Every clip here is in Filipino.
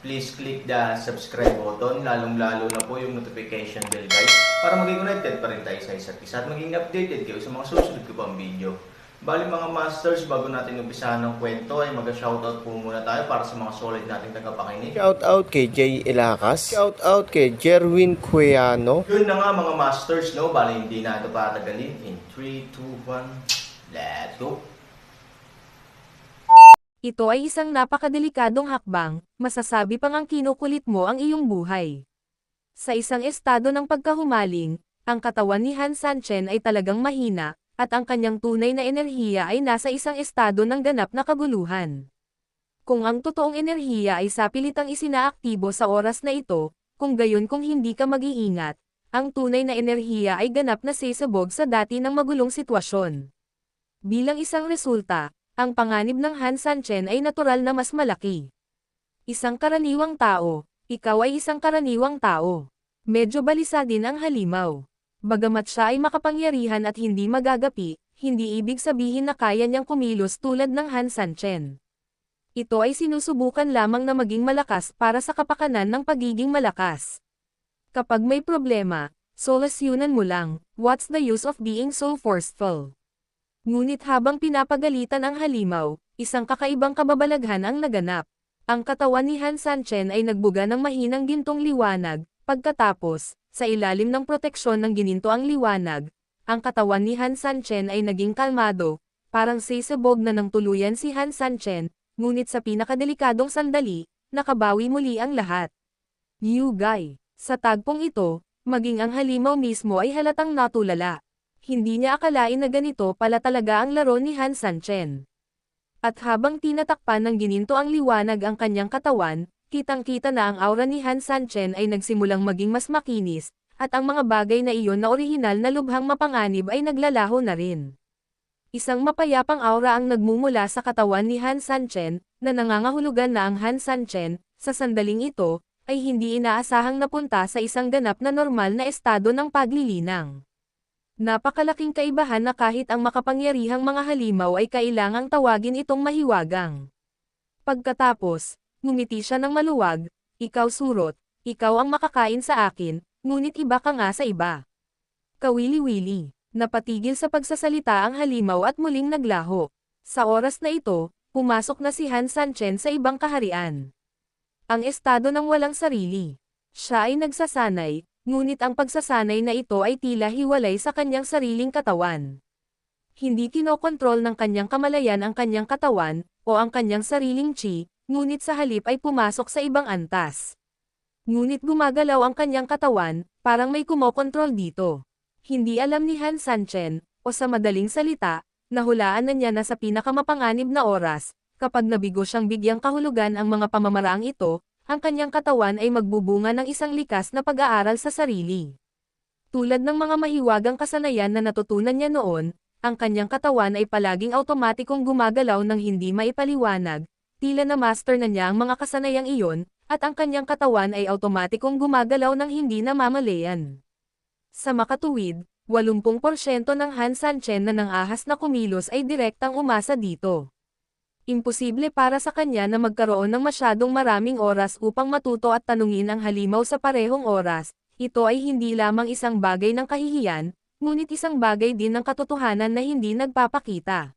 please click the subscribe button, lalong-lalo na po yung notification bell guys, para maging connected pa rin tayo sa isa't isa at maging updated kayo sa mga susunod ko pang video. Bali mga masters, bago natin umpisahan ng kwento ay mag-shoutout po muna tayo para sa mga solid nating tagapakinig. Shout out kay Jay Ilacas. Shout out kay Jerwin Cueano. Yun na nga mga masters, no? Bali hindi na ito patagalin. In 3, 2, 1, let's go! Ito ay isang napakadelikadong hakbang, masasabi pang ang kinukulit mo ang iyong buhay. Sa isang estado ng pagkahumaling, ang katawan ni Han Sanchen ay talagang mahina, at ang kanyang tunay na enerhiya ay nasa isang estado ng ganap na kaguluhan. Kung ang totoong enerhiya ay sapilitang isinaaktibo sa oras na ito, kung gayon kung hindi ka mag-iingat, ang tunay na enerhiya ay ganap na sisabog sa dati ng magulong sitwasyon. Bilang isang resulta, ang panganib ng Han Sanchen ay natural na mas malaki. Isang karaniwang tao, ikaw ay isang karaniwang tao. Medyo balisa din ang halimaw. Bagamat siya ay makapangyarihan at hindi magagapi, hindi ibig sabihin na kaya niyang kumilos tulad ng Han Sanchen. Ito ay sinusubukan lamang na maging malakas para sa kapakanan ng pagiging malakas. Kapag may problema, solusyonan mo lang, what's the use of being so forceful? Ngunit habang pinapagalitan ang halimaw, isang kakaibang kababalaghan ang naganap. Ang katawan ni Han Sanchen ay nagbuga ng mahinang gintong liwanag, pagkatapos, sa ilalim ng proteksyon ng gininto ang liwanag, ang katawan ni Han Sanchen ay naging kalmado, parang sisabog na ng tuluyan si Han Sanchen, ngunit sa pinakadelikadong sandali, nakabawi muli ang lahat. New Guy. Sa tagpong ito, maging ang halimaw mismo ay halatang natulala. Hindi niya akalain na ganito pala talaga ang laro ni Han Sanchen. At habang tinatakpan ng gininto ang liwanag ang kanyang katawan, kitang-kita na ang aura ni Han Sanchen ay nagsimulang maging mas makinis, at ang mga bagay na iyon na orihinal na lubhang mapanganib ay naglalaho na rin. Isang mapayapang aura ang nagmumula sa katawan ni Han Sanchen, na nangangahulugan na ang Han Sanchen, sa sandaling ito, ay hindi inaasahang napunta sa isang ganap na normal na estado ng paglilinang. Napakalaking kaibahan na kahit ang makapangyarihang mga halimaw ay kailangang tawagin itong mahiwagang. Pagkatapos, ngumiti siya ng maluwag, ikaw surot, ikaw ang makakain sa akin, ngunit iba ka nga sa iba. Kawili-wili, napatigil sa pagsasalita ang halimaw at muling naglaho. Sa oras na ito, pumasok na si Han Sanchen sa ibang kaharian. Ang estado ng walang sarili. Siya ay nagsasanay, ngunit ang pagsasanay na ito ay tila hiwalay sa kanyang sariling katawan. Hindi kinokontrol ng kanyang kamalayan ang kanyang katawan, o ang kanyang sariling chi, ngunit sa halip ay pumasok sa ibang antas. Ngunit gumagalaw ang kanyang katawan, parang may kumokontrol dito. Hindi alam ni Han Sanchen, o sa madaling salita, nahulaan na niya na sa pinakamapanganib na oras, kapag nabigo siyang bigyang kahulugan ang mga pamamaraang ito, ang kanyang katawan ay magbubunga ng isang likas na pag-aaral sa sarili. Tulad ng mga mahiwagang kasanayan na natutunan niya noon, ang kanyang katawan ay palaging automatikong gumagalaw ng hindi maipaliwanag, tila na master na niya ang mga kasanayang iyon, at ang kanyang katawan ay automatikong gumagalaw ng hindi namamalayan. Sa makatuwid, 80% ng Han Sanchen na nang ahas na kumilos ay direktang umasa dito. Imposible para sa kanya na magkaroon ng masyadong maraming oras upang matuto at tanungin ang halimaw sa parehong oras, ito ay hindi lamang isang bagay ng kahihiyan, ngunit isang bagay din ng katotohanan na hindi nagpapakita.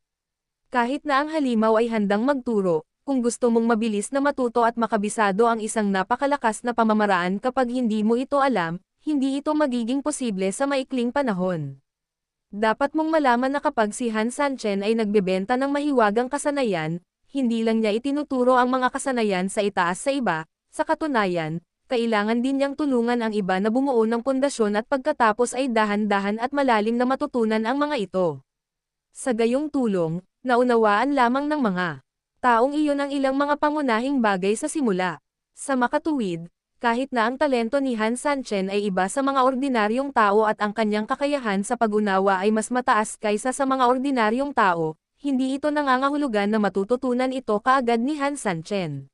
Kahit na ang halimaw ay handang magturo, kung gusto mong mabilis na matuto at makabisado ang isang napakalakas na pamamaraan kapag hindi mo ito alam, hindi ito magiging posible sa maikling panahon. Dapat mong malaman na kapag si Han Sanchen ay nagbebenta ng mahiwagang kasanayan, hindi lang niya itinuturo ang mga kasanayan sa itaas sa iba, sa katunayan, kailangan din niyang tulungan ang iba na bumuo ng pundasyon at pagkatapos ay dahan-dahan at malalim na matutunan ang mga ito. Sa gayong tulong, naunawaan lamang ng mga taong iyon ang ilang mga pangunahing bagay sa simula. Sa makatuwid, kahit na ang talento ni Han Sanchen ay iba sa mga ordinaryong tao at ang kanyang kakayahan sa pag-unawa ay mas mataas kaysa sa mga ordinaryong tao, hindi ito nangangahulugan na matututunan ito kaagad ni Han Sanchen.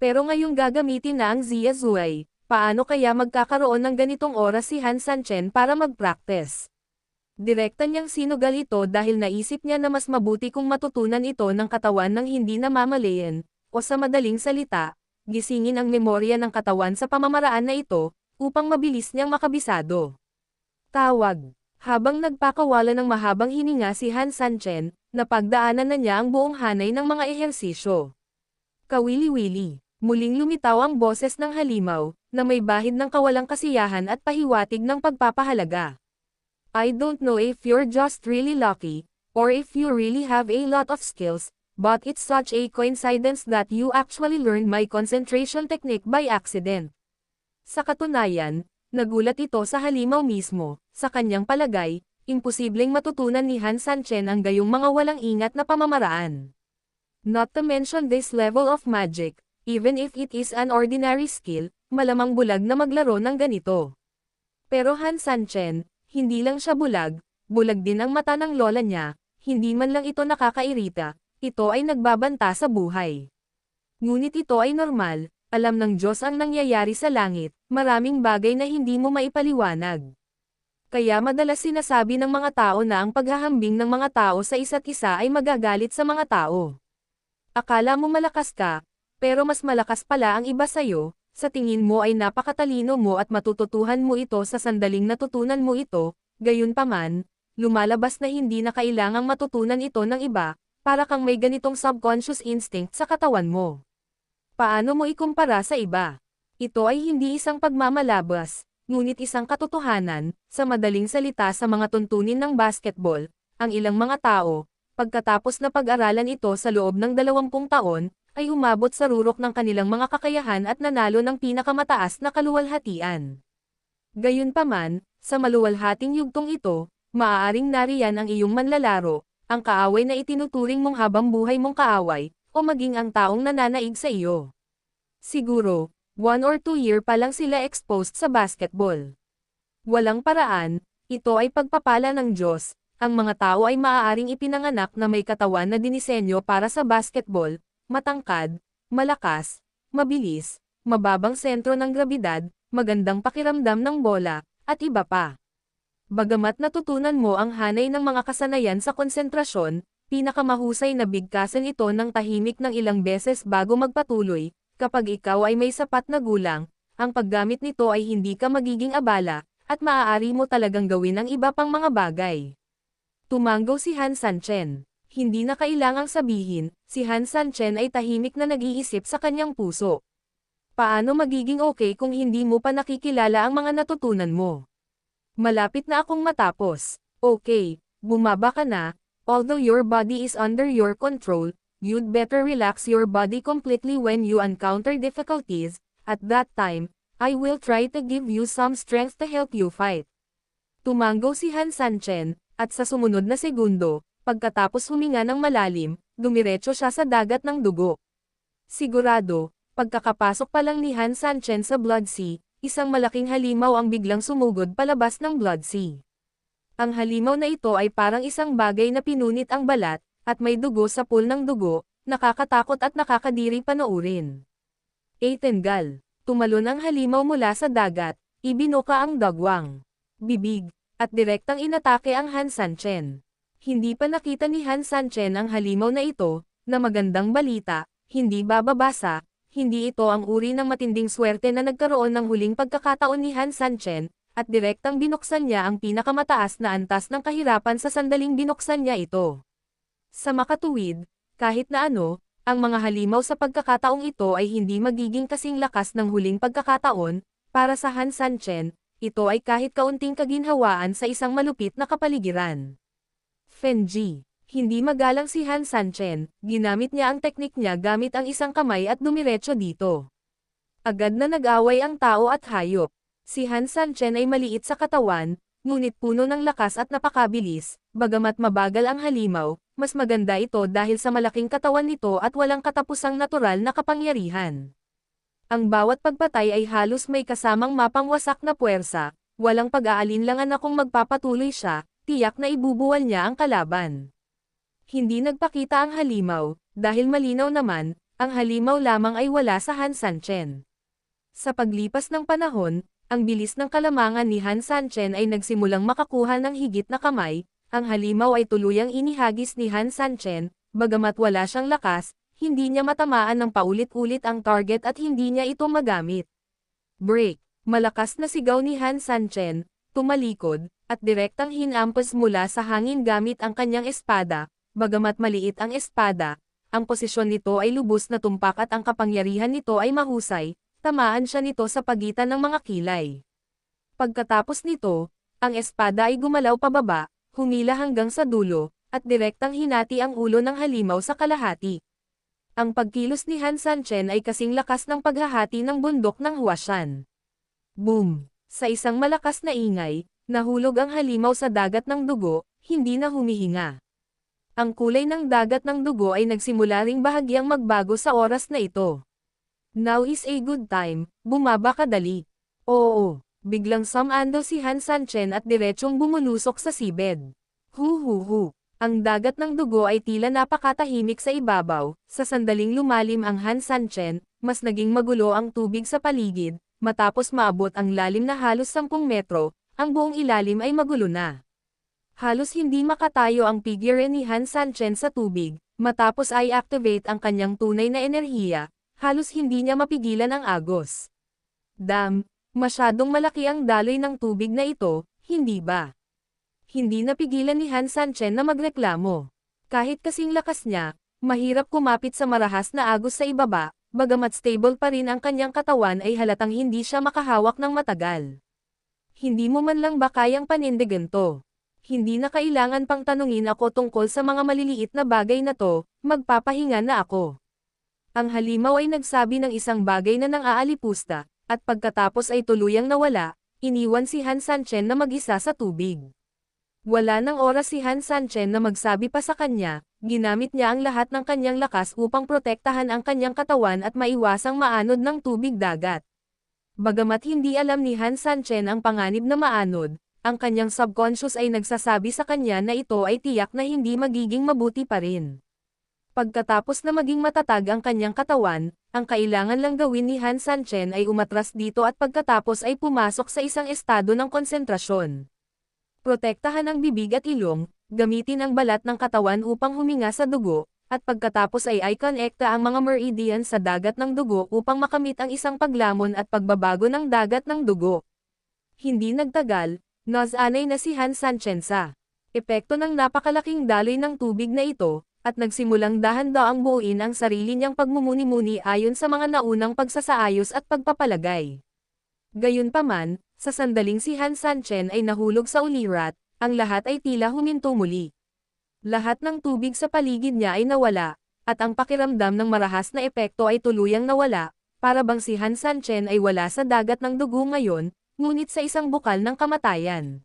Pero ngayong gagamitin na ang Zia Zuai, paano kaya magkakaroon ng ganitong oras si Han Sanchen para mag-practice? Direkta niyang sinugal ito dahil naisip niya na mas mabuti kung matutunan ito ng katawan ng hindi namamalayan, o sa madaling salita, gisingin ang memorya ng katawan sa pamamaraan na ito, upang mabilis niyang makabisado. Tawag. Habang nagpakawala ng mahabang hininga si Han Sanchen, napagdaanan na niya ang buong hanay ng mga ehersisyo. Kawili-wili. Muling lumitaw ang boses ng halimaw, na may bahid ng kawalang kasiyahan at pahiwatig ng pagpapahalaga. I don't know if you're just really lucky, or if you really have a lot of skills, but it's such a coincidence that you actually learned my concentration technique by accident. Sa katunayan, nagulat ito sa halimaw mismo, sa kanyang palagay, imposibleng matutunan ni Han Sanchen ang gayong mga walang ingat na pamamaraan. Not to mention this level of magic, even if it is an ordinary skill, malamang bulag na maglaro ng ganito. Pero Han Sanchen, hindi lang siya bulag, bulag din ang mata ng lola niya, hindi man lang ito nakakairita, ito ay nagbabanta sa buhay. Ngunit ito ay normal, alam ng Diyos ang nangyayari sa langit, maraming bagay na hindi mo maipaliwanag. Kaya madalas sinasabi ng mga tao na ang paghahambing ng mga tao sa isa't isa ay magagalit sa mga tao. Akala mo malakas ka, pero mas malakas pala ang iba sa'yo, sa tingin mo ay napakatalino mo at matututuhan mo ito sa sandaling natutunan mo ito, gayunpaman, lumalabas na hindi na kailangang matutunan ito ng iba, para kang may ganitong subconscious instinct sa katawan mo. Paano mo ikumpara sa iba? Ito ay hindi isang pagmamalabas, ngunit isang katotohanan, sa madaling salita sa mga tuntunin ng basketball, ang ilang mga tao, pagkatapos na pag-aralan ito sa loob ng 20 taon, ay umabot sa rurok ng kanilang mga kakayahan at nanalo ng pinakamataas na kaluwalhatian. Gayunpaman, sa maluwalhating yugtong ito, maaaring nariyan ang iyong manlalaro, ang kaaway na itinuturing mong habang buhay mong kaaway, o maging ang taong nananaig sa iyo. Siguro, one or two year pa lang sila exposed sa basketball. Walang paraan, ito ay pagpapala ng Diyos, ang mga tao ay maaaring ipinanganak na may katawan na dinisenyo para sa basketball, matangkad, malakas, mabilis, mababang sentro ng grabidad, magandang pakiramdam ng bola, at iba pa. Bagamat natutunan mo ang hanay ng mga kasanayan sa konsentrasyon, pinakamahusay na bigkasan ito ng tahimik ng ilang beses bago magpatuloy, kapag ikaw ay may sapat na gulang, ang paggamit nito ay hindi ka magiging abala, at maaari mo talagang gawin ang iba pang mga bagay. Tumanggo si Han Sanchen. Hindi na kailangang sabihin, si Han Sanchen ay tahimik na nag-iisip sa kanyang puso. Paano magiging okay kung hindi mo pa nakikilala ang mga natutunan mo? Malapit na akong matapos. Okay, bumaba ka na, although your body is under your control, you'd better relax your body completely when you encounter difficulties, at that time, I will try to give you some strength to help you fight. Tumanggo si Han Sanchen, at sa sumunod na segundo, pagkatapos huminga ng malalim, dumiretso siya sa dagat ng dugo. Sigurado, pagkakapasok pa lang ni Han Sanchen sa Blood Sea, isang malaking halimaw ang biglang sumugod palabas ng Blood Sea. Ang halimaw na ito ay parang isang bagay na pinunit ang balat, at may dugo sa pool ng dugo, nakakatakot at nakakadiri panoorin. Eitenggal, tumalon ang halimaw mula sa dagat, ibinuka ang dagwang. Bibig, at direktang inatake ang Han Sanchen. Hindi pa nakita ni Han Sanchen ang halimaw na ito, na magandang balita, hindi bababasa, hindi ito ang uri ng matinding swerte na nagkaroon ng huling pagkakataon ni Han Sanchen, at direktang binuksan niya ang pinakamataas na antas ng kahirapan sa sandaling binuksan niya ito. Sa makatuwid, kahit na ano, ang mga halimaw sa pagkakataong ito ay hindi magiging kasing lakas ng huling pagkakataon, para sa Han Sanchen, ito ay kahit kaunting kaginhawaan sa isang malupit na kapaligiran. Fenji. Hindi magalang si Han Sanchen, ginamit niya ang teknik niya gamit ang isang kamay at dumiretso dito. Agad na nag-away ang tao at hayop. Si Han Sanchen ay maliit sa katawan, ngunit puno ng lakas at napakabilis, bagamat mabagal ang halimaw, mas maganda ito dahil sa malaking katawan nito at walang katapusang natural na kapangyarihan. Ang bawat pagpatay ay halos may kasamang mapangwasak na puwersa, walang pag-aalinlangan na kung magpapatuloy siya, tiyak na ibubuwal niya ang kalaban. Hindi nagpakita ang halimaw, dahil malinaw naman, ang halimaw lamang ay wala sa Han Sanchen. Sa paglipas ng panahon, ang bilis ng kalamangan ni Han Sanchen ay nagsimulang makakuha ng higit na kamay, ang halimaw ay tuluyang inihagis ni Han Sanchen, bagamat wala siyang lakas, hindi niya matamaan ng paulit-ulit ang target at hindi niya ito magamit. Break. Malakas na sigaw ni Han Sanchen, tumalikod, at direktang hinampas mula sa hangin gamit ang kanyang espada, bagamat maliit ang espada, ang posisyon nito ay lubos na tumpak at ang kapangyarihan nito ay mahusay, tamaan siya nito sa pagitan ng mga kilay. Pagkatapos nito, ang espada ay gumalaw pababa, humila hanggang sa dulo, at direktang hinati ang ulo ng halimaw sa kalahati. Ang pagkilos ni Han Sanchen ay kasing lakas ng paghahati ng bundok ng Huashan. Boom! Sa isang malakas na ingay, nahulog ang halimaw sa dagat ng dugo, hindi na humihinga. Ang kulay ng dagat ng dugo ay nagsimula ring bahagyang magbago sa oras na ito. Now is a good time, bumaba ka dali. Oo, biglang sumando si Han Sanchen at diretsyong bumulusok sa sibed. Hu hu hu. Ang dagat ng dugo ay tila napakatahimik sa ibabaw, sa sandaling lumalim ang Han Sanchen, mas naging magulo ang tubig sa paligid, matapos maabot ang lalim na halos 10 metro, ang buong ilalim ay magulo na. Halos hindi makatayo ang figure ni Han Sanchen sa tubig, matapos ay activate ang kanyang tunay na enerhiya, halos hindi niya mapigilan ang agos. Dam, masyadong malaki ang daloy ng tubig na ito, hindi ba? Hindi napigilan ni Han Sanchen na magreklamo. Kahit kasing lakas niya, mahirap kumapit sa marahas na agos sa ibaba, bagamat stable pa rin ang kanyang katawan ay halatang hindi siya makahawak ng matagal. Hindi mo man lang ba kayang panindigan to? Hindi na kailangan pang tanungin ako tungkol sa mga maliliit na bagay na to, magpapahinga na ako. Ang halimaw ay nagsabi ng isang bagay na nang aalipusta, at pagkatapos ay tuluyang nawala, iniwan si Han Sanchen na mag-isa sa tubig. Wala nang oras si Han Sanchen na magsabi pa sa kanya, ginamit niya ang lahat ng kanyang lakas upang protektahan ang kanyang katawan at maiwasang maanod ng tubig dagat. Bagamat hindi alam ni Han Sanchen ang panganib na maanod, ang kanyang subconscious ay nagsasabi sa kanya na ito ay tiyak na hindi magiging mabuti pa rin. Pagkatapos na maging matatag ang kanyang katawan, ang kailangan lang gawin ni Han Sanchen ay umatras dito at pagkatapos ay pumasok sa isang estado ng konsentrasyon. Protektahan ang bibig at ilong, gamitin ang balat ng katawan upang huminga sa dugo, at pagkatapos ay i-connecta ang mga meridian sa dagat ng dugo upang makamit ang isang paglamon at pagbabago ng dagat ng dugo. Hindi nagtagal, nasanay na si Han Sanchen sa epekto ng napakalaking daloy ng tubig na ito, at nagsimulang dahan-daang buuin ang sarili niyang pagmumuni-muni ayon sa mga naunang pagsasaayos at pagpapalagay. Gayunpaman, sa sandaling si Han Sanchen ay nahulog sa ulirat, ang lahat ay tila huminto muli. Lahat ng tubig sa paligid niya ay nawala, at ang pakiramdam ng marahas na epekto ay tuluyang nawala, para bang si Han Sanchen ay wala sa dagat ng dugo ngayon, ngunit sa isang bukal ng kamatayan.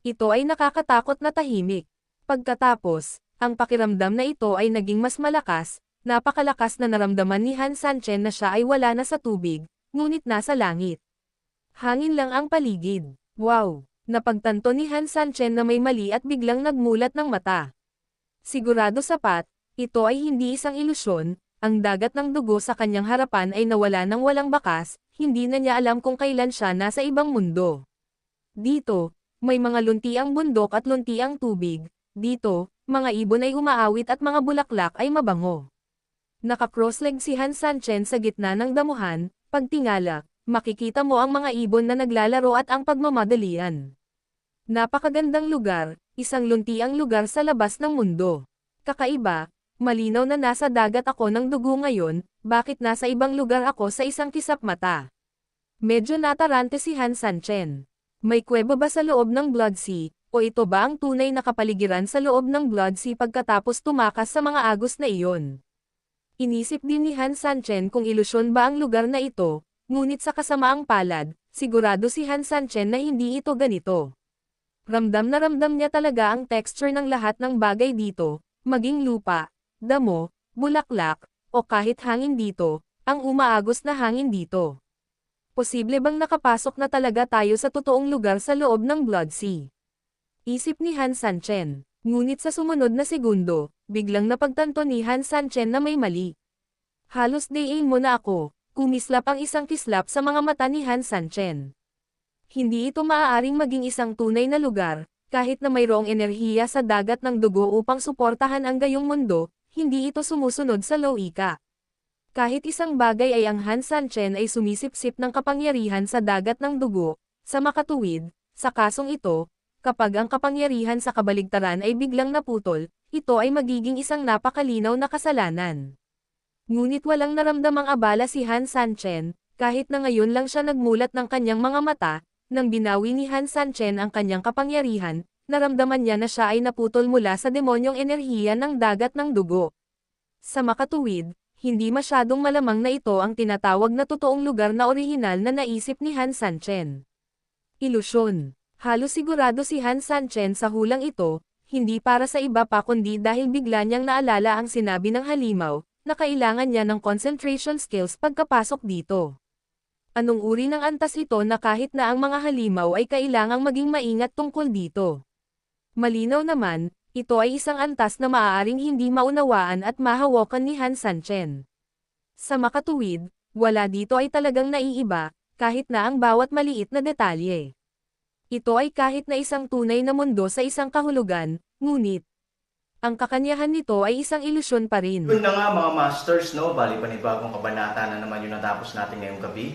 Ito ay nakakatakot na tahimik. Pagkatapos, ang pakiramdam na ito ay naging mas malakas, napakalakas na naramdaman ni Han Sanchen na siya ay wala na sa tubig, ngunit nasa langit. Hangin lang ang paligid. Wow! Napagtanto ni Han Sanchen na may mali at biglang nagmulat ng mata. Sigurado sapat, ito ay hindi isang ilusyon, ang dagat ng dugo sa kanyang harapan ay nawala ng walang bakas, hindi na niya alam kung kailan siya nasa ibang mundo. Dito, may mga luntiang bundok at luntiang tubig, dito, mga ibon ay umaawit at mga bulaklak ay mabango. Naka-crossleg si Han Sanchen sa gitna ng damuhan, pagtingala, makikita mo ang mga ibon na naglalaro at ang pagmamadalian. Napakagandang lugar, isang luntiang lugar sa labas ng mundo. Kakaiba, malinaw na nasa dagat ako ng dugo ngayon, bakit nasa ibang lugar ako sa isang kisap mata? Medyo natarante si Han Sanchen. May kuweba ba sa loob ng Blood Sea, o ito ba ang tunay na kapaligiran sa loob ng Blood Sea pagkatapos tumakas sa mga agos na iyon? Inisip din ni Han Sanchen kung ilusyon ba ang lugar na ito, ngunit sa kasamaang palad, sigurado si Han Sanchen na hindi ito ganito. Ramdam na ramdam niya talaga ang texture ng lahat ng bagay dito, maging lupa, damo, bulaklak, o kahit hangin dito, ang umaagos na hangin dito. Posible bang nakapasok na talaga tayo sa totoong lugar sa loob ng Blood Sea? Isip ni Han Sanchen. Ngunit sa sumunod na segundo, biglang napagtanto ni Han Sanchen na may mali. Halos dayin mo na ako, kumislap ang isang kislap sa mga mata ni Han Sanchen. Hindi ito maaaring maging isang tunay na lugar, kahit na mayroong enerhiya sa dagat ng dugo upang suportahan ang gayong mundo, hindi ito sumusunod sa loika. Kahit isang bagay ay ang Han Sanchen ay sumisipsip ng kapangyarihan sa dagat ng dugo, sa makatuwid, sa kasong ito, kapag ang kapangyarihan sa kabaligtaran ay biglang naputol, ito ay magiging isang napakalinaw na kasalanan. Ngunit walang naramdamang abala si Han Sanchen, kahit na ngayon lang siya nagmulat ng kanyang mga mata, nang binawi ni Han Sanchen ang kanyang kapangyarihan, naramdaman niya na siya ay naputol mula sa demonyong enerhiya ng dagat ng dugo. Sa makatuwid, hindi masyadong malamang na ito ang tinatawag na totoong lugar na orihinal na naisip ni Han Sanchen. Ilusyon. Halos sigurado si Han Sanchen sa hulang ito, hindi para sa iba pa kundi dahil bigla niyang naalala ang sinabi ng halimaw, na kailangan niya ng concentration skills pagkapasok dito. Anong uri ng antas ito na kahit na ang mga halimaw ay kailangang maging maingat tungkol dito? Malinaw naman, ito ay isang antas na maaaring hindi maunawaan at mahawakan ni Han Sanchen. Sa makatuwid, wala dito ay talagang naiiba, kahit na ang bawat maliit na detalye. Ito ay kahit na isang tunay na mundo sa isang kahulugan, ngunit, ang kakanyahan nito ay isang ilusyon pa rin. Yun na nga mga masters, no? Bali panibagong kabanata na naman yung natapos natin ngayong gabi.